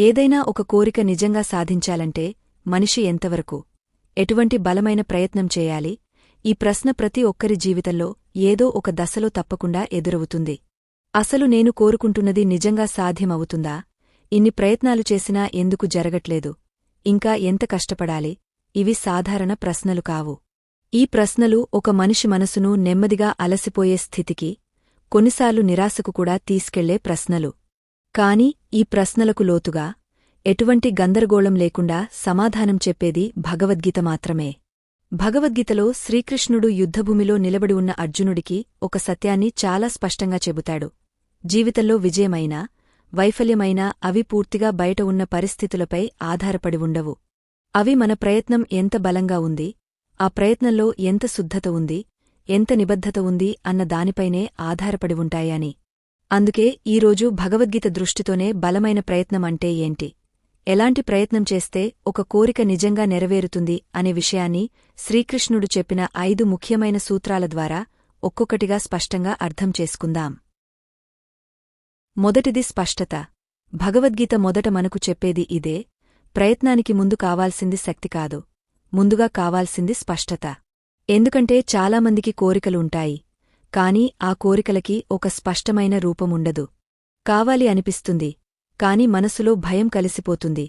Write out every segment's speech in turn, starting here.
ఏదైనా ఒక కోరిక నిజంగా సాధించాలంటే మనిషి ఎంతవరకు? ఎటువంటి బలమైన ప్రయత్నం చేయాలి? ఈ ప్రశ్న ప్రతి ఒక్కరి జీవితంలో ఏదో ఒక దశలో తప్పకుండా ఎదురవుతుంది. అసలు నేను కోరుకుంటున్నది నిజంగా సాధ్యమవుతుందా? ఇన్ని ప్రయత్నాలు చేసినా ఎందుకు జరగట్లేదు? ఇంకా ఎంత కష్టపడాలి? ఇవి సాధారణ ప్రశ్నలు కావు. ఈ ప్రశ్నలు ఒక మనిషి మనసును నెమ్మదిగా అలసిపోయే స్థితికి కొన్నిసార్లు నిరాశకు కూడా తీసుకెళ్ళే ప్రశ్నలు. కాని ఈ ప్రశ్నలకు లోతుగా ఎటువంటి గందరగోళం లేకుండా సమాధానం చెప్పేది భగవద్గీత మాత్రమే. భగవద్గీతలో శ్రీకృష్ణుడు యుద్ధభూమిలో నిలబడి ఉన్న అర్జునుడికి ఒక సత్యాన్ని చాలా స్పష్టంగా చెబుతాడు. జీవితంలో విజయమైనా వైఫల్యమైనా అవి పూర్తిగా బయట ఉన్న పరిస్థితులపై ఆధారపడి ఉండవు. అవి మన ప్రయత్నం ఎంత బలంగా ఉంది ఆ ప్రయత్నంలో ఎంత శుద్ధత ఉంది ఎంత నిబద్ధత ఉంది అన్న దానిపైనే ఆధారపడి ఉంటాయని. అందుకే ఈరోజు భగవద్గీత దృష్టితోనే బలమైన ప్రయత్నం అంటే ఏంటి? ఎలాంటి ప్రయత్నం చేస్తే ఒక కోరిక నిజంగా నెరవేరుతుంది అనే విషయాన్ని శ్రీకృష్ణుడు చెప్పిన ఐదు ముఖ్యమైన సూత్రాల ద్వారా ఒక్కొక్కటిగా స్పష్టంగా అర్థం చేసుకుందాం. మొదటిది స్పష్టత. భగవద్గీత మొదట మనకు చెప్పేది ఇదే ప్రయత్నానికి ముందు కావాల్సింది శక్తి కాదు ముందుగా కావాల్సింది స్పష్టత. ఎందుకంటే చాలామందికి కోరికలు ఉంటాయి కాని ఆ కోరికలకి ఒక స్పష్టమైన రూపముండదు. కావాలి అనిపిస్తుంది కాని మనసులో భయం కలిసిపోతుంది.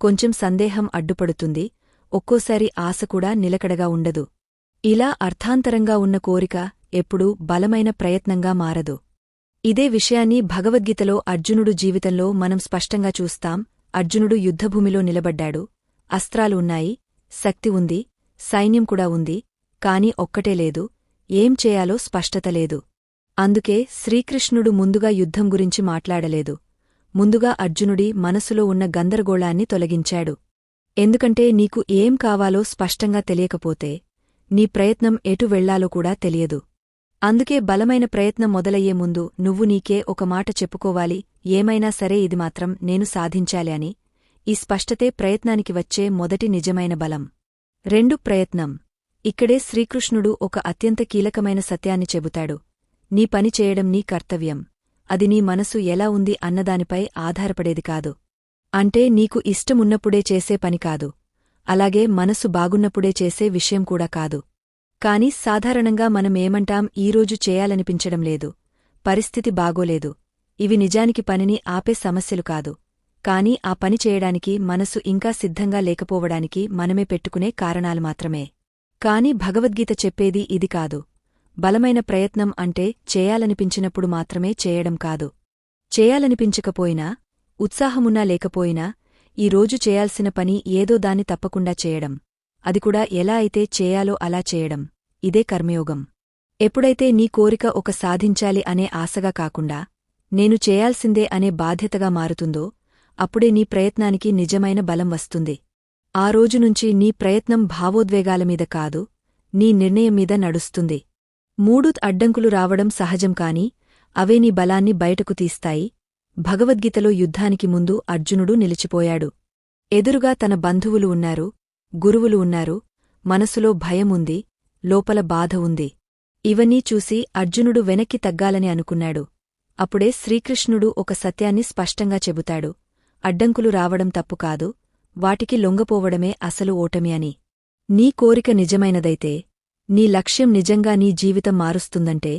కొంచెం సందేహం అడ్డుపడుతుంది ఒక్కోసారి ఆశ కూడా నిలకడగా ఉండదు. ఇలా అర్థాంతరంగా ఉన్న కోరిక ఎప్పుడూ బలమైన ప్రయత్నంగా మారదు. ఇదే విషయాన్ని భగవద్గీతలో అర్జునుడు జీవితంలో మనం స్పష్టంగా చూస్తాం. అర్జునుడు యుద్ధభూమిలో నిలబడ్డాడు. అస్త్రాలు ఉన్నాయి శక్తి ఉంది సైన్యం కూడా ఉంది కాని ఒక్కటే లేదు. ఏం చేయాలో స్పష్టత లేదు. అందుకే శ్రీకృష్ణుడు ముందుగా యుద్ధం గురించి మాట్లాడలేదు. ముందుగా అర్జునుడి మనసులో ఉన్న గందరగోళాన్ని తొలగించాడు. ఎందుకంటే నీకు ఏం కావాలో స్పష్టంగా తెలియకపోతే నీ ప్రయత్నం ఎటు వెళ్ళాలో కూడా తెలియదు. అందుకే బలమైన ప్రయత్నం మొదలయ్యే ముందు నువ్వు నీకే ఒక మాట చెప్పుకోవాలి ఏమైనా సరే ఇది మాత్రం నేను సాధించాలి అని. ఈ స్పష్టతే ప్రయత్నానికి వచ్చే మొదటి నిజమైన బలం. రెండు ప్రయత్నం. ఇక్కడే శ్రీకృష్ణుడు ఒక అత్యంత కీలకమైన సత్యాన్ని చెబుతాడు. నీ పని చేయడం నీ కర్తవ్యం. అది నీ మనసు ఎలా ఉంది అన్నదానిపై ఆధారపడేది కాదు. అంటే నీకు ఇష్టమున్నప్పుడే చేసే పని కాదు. అలాగే మనసు బాగున్నప్పుడే చేసే విషయం కూడా కాదు. కాని సాధారణంగా మనమేమంటాం ఈరోజు చేయాలనిపించడం లేదు. పరిస్థితి బాగోలేదు. ఇవి నిజానికి పనిని ఆపే సమస్యలు కాదు. కాని ఆ పని చేయడానికి మనసు ఇంకా సిద్ధంగా లేకపోవడానికి మనమే పెట్టుకునే కారణాలు మాత్రమే. కాని భగవద్గీత చెప్పేది ఇది కాదు. బలమైన ప్రయత్నం అంటే చేయాలనిపించినప్పుడు మాత్రమే చేయడం కాదు. చేయాలనిపించకపోయినా ఉత్సాహమున్నా లేకపోయినా ఈ రోజు చేయాల్సిన పని ఏదో దాన్ని తప్పకుండా చేయడం. అది కూడా ఎలా అయితే చేయాలో అలా చేయడం. ఇదే కర్మయోగం. ఎప్పుడైతే నీ కోరిక ఒక సాధించాలి అనే ఆశగా కాకుండా నేను చేయాల్సిందే అనే బాధ్యతగా మారుతుందో అప్పుడే నీ ప్రయత్నానికి నిజమైన బలం వస్తుంది. ఆ రోజునుంచి నీ ప్రయత్నం భావోద్వేగాల మీద కాదు నీ నిర్ణయం మీద నడుస్తుంది. మూడు అడ్డంకులు రావడం సహజం కాని అవే నీ బలాన్ని బయటకు తీస్తాయి. భగవద్గీతలో యుద్ధానికి ముందు అర్జునుడు నిలిచిపోయాడు. ఎదురుగా తన బంధువులు ఉన్నారు గురువులు ఉన్నారు మనసులో భయముంది లోపల బాధ ఉంది. ఇవన్నీ చూసి అర్జునుడు వెనక్కి తగ్గాలని అనుకున్నాడు. అప్పుడే శ్రీకృష్ణుడు ఒక సత్యాన్ని స్పష్టంగా చెబుతాడు. అడ్డంకులు రావడం తప్పు కాదు వాటికి లొంగపోవడమే అసలు ఓటమి అని. నీ కోరిక నిజమైనదైతే నీ లక్ష్యం నిజంగా నీ జీవితం మారుస్తుందంటే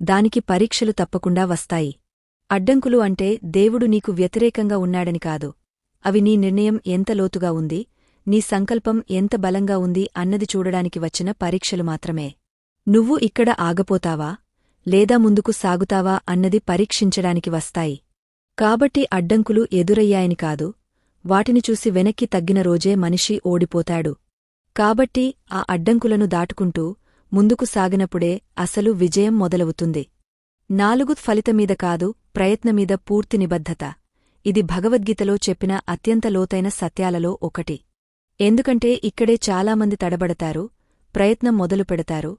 దానికి పరీక్షలు తప్పకుండా వస్తాయి. అడ్డంకులు అంటే దేవుడు నీకు వ్యతిరేకంగా ఉన్నాడని కాదు. అవి నీ నిర్ణయం ఎంత లోతుగా ఉంది నీ సంకల్పం ఎంత బలంగా ఉంది అన్నది చూడడానికి వచ్చిన పరీక్షలు మాత్రమే. నువ్వు ఇక్కడ ఆగపోతావా లేదా ముందుకు సాగుతావా అన్నది పరీక్షించడానికి వస్తాయి. కాబట్టి అడ్డంకులు ఎదురయ్యాయని కాదు వాటిని చూసి వెనక్కి తగ్గిన రోజే మనిషి ఓడిపోతాడు. కాబట్టి ఆ అడ్డంకులను దాటుకుంటూ ముందుకు సాగినప్పుడే అసలు విజయం మొదలవుతుంది. నాలుగు ఫలితమీద కాదు ప్రయత్నమీద పూర్తి నిబద్ధత. ఇది భగవద్గీతలో చెప్పిన అత్యంత లోతైన సత్యాలలో ఒకటి. ఎందుకంటే ఇక్కడే చాలామంది తడబడతారు ప్రయత్నం మొదలు పెడతారు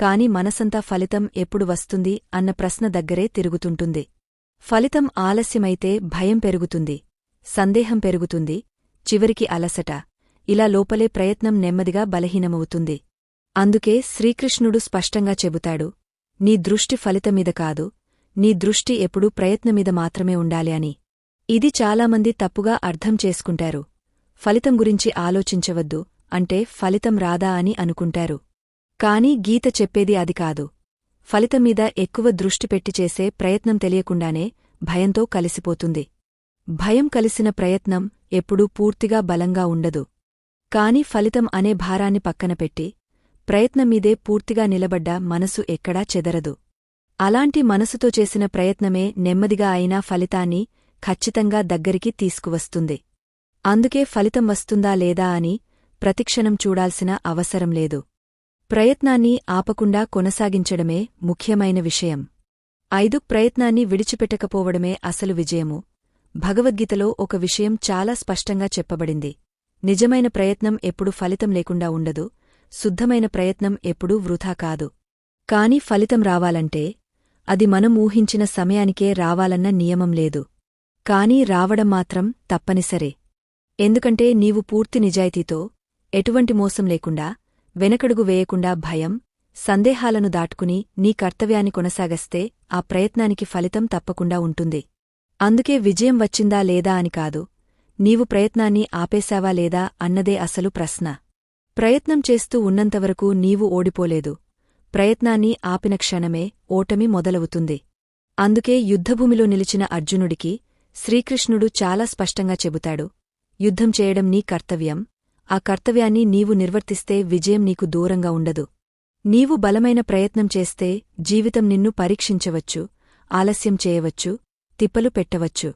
కాని మనసంతా ఫలితం ఎప్పుడు వస్తుంది అన్న ప్రశ్న దగ్గరే తిరుగుతుంటుంది. ఫలితం ఆలస్యమైతే భయం పెరుగుతుంది. సందేహం పెరుగుతుంది చివరికి అలసట. ఇలా లోపలే ప్రయత్నం నెమ్మదిగా బలహీనమవుతుంది. అందుకే శ్రీకృష్ణుడు స్పష్టంగా చెబుతాడు నీ దృష్టి ఫలితమీద కాదు నీ దృష్టి ఎప్పుడూ ప్రయత్నమీద మాత్రమే ఉండాలి అని. ఇది చాలామంది తప్పుగా అర్థం చేసుకుంటారు. ఫలితం గురించి ఆలోచించవద్దు అంటే ఫలితం రాదా అని అనుకుంటారు. కాని గీత చెప్పేది అది కాదు. ఫలితం మీద ఎక్కువ దృష్టి పెట్టి చేసే ప్రయత్నం తెలియకుండానే భయంతో కలిసిపోతుంది. భయం కలిసిన ప్రయత్నం ఎప్పుడూ పూర్తిగా బలంగా ఉండదు. కాని ఫలితం అనే భారాన్ని పక్కన పెట్టి పూర్తిగా నిలబడ్డ మనసు ఎక్కడా చెదరదు. అలాంటి మనసుతో చేసిన ప్రయత్నమే నెమ్మదిగా అయినా ఫలితాన్ని ఖచ్చితంగా దగ్గరికి తీసుకువస్తుంది. అందుకే ఫలితం వస్తుందా లేదా అని ప్రతిక్షణం చూడాల్సిన అవసరం లేదు. ప్రయత్నాన్ని ఆపకుండా కొనసాగించడమే ముఖ్యమైన విషయం. ఐదు ప్రయత్నాన్ని విడిచిపెట్టకపోవడమే అసలు విజయము. భగవద్గీతలో ఒక విషయం చాలా స్పష్టంగా చెప్పబడింది. నిజమైన ప్రయత్నం ఎప్పుడు ఫలితం లేకుండా ఉండదు శుద్ధమైన ప్రయత్నం ఎప్పుడూ వృథా కాదు. కాని ఫలితం రావాలంటే అది మనం ఊహించిన సమయానికే రావాలన్న నియమం లేదు. కానీ రావడం మాత్రం తప్పనిసరే. ఎందుకంటే నీవు పూర్తి నిజాయితీతో ఎటువంటి మోసం లేకుండా వెనకడుగు వేయకుండా భయం సందేహాలను దాటుకుని నీ కర్తవ్యాన్ని కొనసాగస్తే ఆ ప్రయత్నానికి ఫలితం తప్పకుండా ఉంటుంది. అందుకే విజయం వచ్చిందా లేదా అని కాదు. నీవు ప్రయత్నాన్ని ఆపేశావా లేదా అన్నదే అసలు ప్రశ్న. ప్రయత్నం చేస్తూ ఉన్నంతవరకు నీవు ఓడిపోలేదు. ప్రయత్నాన్ని ఆపిన క్షణమే ఓటమి మొదలవుతుంది. అందుకే యుద్ధభూమిలో నిలిచిన అర్జునుడికి శ్రీకృష్ణుడు చాలా స్పష్టంగా చెబుతాడు. యుద్ధం చేయడం నీ కర్తవ్యం. ఆ కర్తవ్యాన్ని నీవు నిర్వర్తిస్తే విజయం నీకు దూరంగా ఉండదు. నీవు బలమైన ప్రయత్నం చేస్తే జీవితం నిన్ను పరీక్షించవచ్చు ఆలస్యం చేయవచ్చు తిప్పలు పెట్టవచ్చు.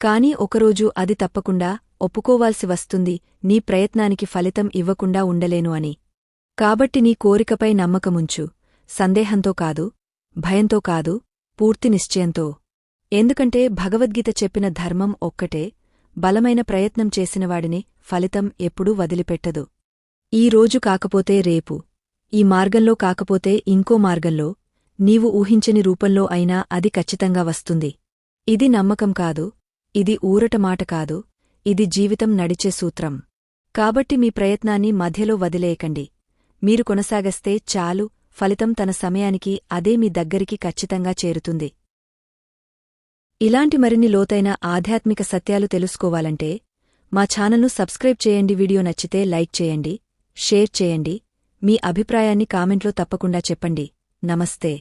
కాని ఒకరోజు అది తప్పకుండా ఒప్పుకోవాల్సి వస్తుంది నీ ప్రయత్నానికి ఫలితం ఇవ్వకుండా ఉండలేను అని. కాబట్టి నీ కోరికపై నమ్మకముంచు. సందేహంతో కాదు భయంతో కాదు పూర్తి నిశ్చయంతో. ఎందుకంటే భగవద్గీత చెప్పిన ధర్మం ఒక్కటే బలమైన ప్రయత్నం చేసినవాడిని ఫలితం ఎప్పుడూ వదిలిపెట్టదు. ఈ రోజు కాకపోతే రేపు ఈ మార్గంలో కాకపోతే ఇంకో మార్గంలో నీవు ఊహించని రూపంలో అయినా అది ఖచ్చితంగా వస్తుంది. ఇది నమ్మకం కాదు ఇది ఊరటమాట కాదు ఇది జీవితం నడిచే సూత్రం. కాబట్టి మీ ప్రయత్నాన్ని మధ్యలో వదిలేయకండి. మీరు కొనసాగస్తే చాలు ఫలితం తన సమయానికి అదే మీ దగ్గరికి ఖచ్చితంగా చేరుతుంది. ఇలాంటి మరిన్ని లోతైన ఆధ్యాత్మిక సత్యాలు తెలుసుకోవాలంటే మా ఛానల్ను సబ్స్క్రైబ్ చేయండి వీడియో నచ్చితే లైక్ చేయండి షేర్ చేయండి మీ అభిప్రాయాన్ని కామెంట్లో తప్పకుండా చెప్పండి. నమస్తే.